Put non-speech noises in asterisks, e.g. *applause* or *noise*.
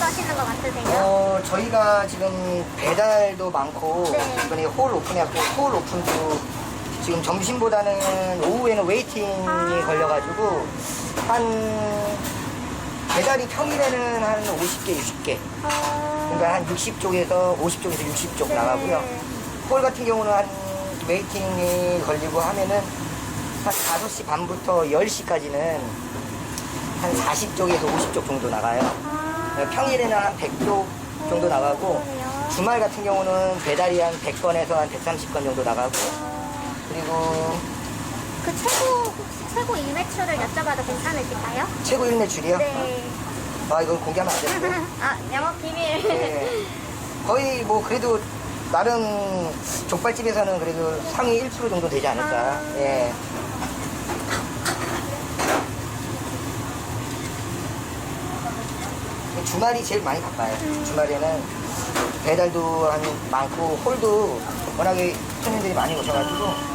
하시는 것 같으세요? 어, 저희가 지금 배달도 많고 네. 이번에 홀 오픈해갖고 홀 오픈도 지금 점심보다는 오후에는 웨이팅이 아. 걸려가지고 한 배달이 평일에는 한 50개, 60개 어... 그러니까 한 60쪽에서 50쪽에서 60쪽 네. 나가고요. 홀 같은 경우는 한 웨이팅이 걸리고 하면은 한 5시 반부터 10시까지는 한 40쪽에서 50쪽 정도 나가요. 아... 평일에는 한 100쪽 정도 나가고? 주말 같은 경우는 배달이 한 100건에서 한 130건 정도 나가고 그리고 그 최고 혹시 최고 일매출을 여쭤봐도 괜찮으실까요? 최고 일매출이요? 네. 아 이건 공개하면 안 되는데 *laughs* 아 영업 비밀. 네. 거의 뭐 그래도 나름 족발집에서는 그래도 상위 1% 정도 되지 않을까 아. 예. 주말이 제일 많이 바빠요 음. 주말에는 배달도 한 많고 홀도 워낙에 손님들이 많이 오셔가지고